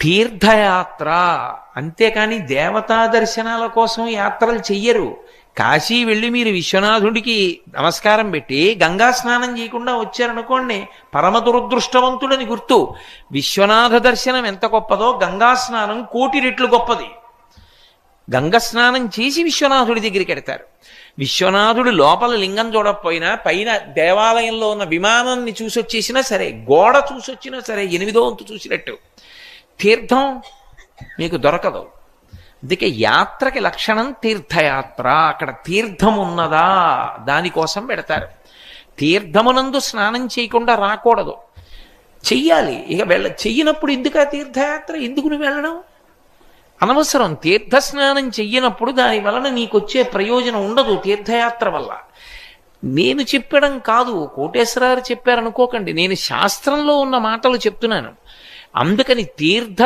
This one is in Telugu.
తీర్థయాత్ర. అంతేకాని దేవతా దర్శనాల కోసం యాత్రలు చెయ్యరు. కాశీ వెళ్ళి మీరు విశ్వనాథుడికి నమస్కారం పెట్టి గంగా స్నానం చేయకుండా వచ్చారనుకోండి పరమ దురదృష్టవంతుడని గుర్తు. విశ్వనాథ దర్శనం ఎంత గొప్పదో గంగా స్నానం కోటి రెట్లు గొప్పది. గంగ స్నానం చేసి విశ్వనాథుడి దగ్గరికి వెడతారు విశ్వనాథుడు లోపల లింగం చూడకపోయినా పైన దేవాలయంలో ఉన్న విమానాన్ని చూసొచ్చేసినా సరే గోడ చూసొచ్చినా సరే ఎనిమిదో వంతు చూసినట్టు. తీర్థం మీకు దొరకదు. అందుకే యాత్రకి లక్షణం తీర్థయాత్ర. అక్కడ తీర్థం ఉన్నదా దానికోసం పెడతారు. తీర్థమునందు స్నానం చేయకుండా రాకూడదు. చెయ్యాలి. ఇక వెళ్ళ చెయ్యనప్పుడు ఎందుకు ఆ తీర్థయాత్ర? ఎందుకు నువ్వు వెళ్ళడం? అనవసరం. తీర్థస్నానం చెయ్యనప్పుడు దాని వలన నీకొచ్చే ప్రయోజనం ఉండదు తీర్థయాత్ర వల్ల. నేను చెప్పడం కాదు. కోటేశ్వరారు చెప్పారనుకోకండి. నేను శాస్త్రంలో ఉన్న మాటలు చెప్తున్నాను. అందుకని తీర్థ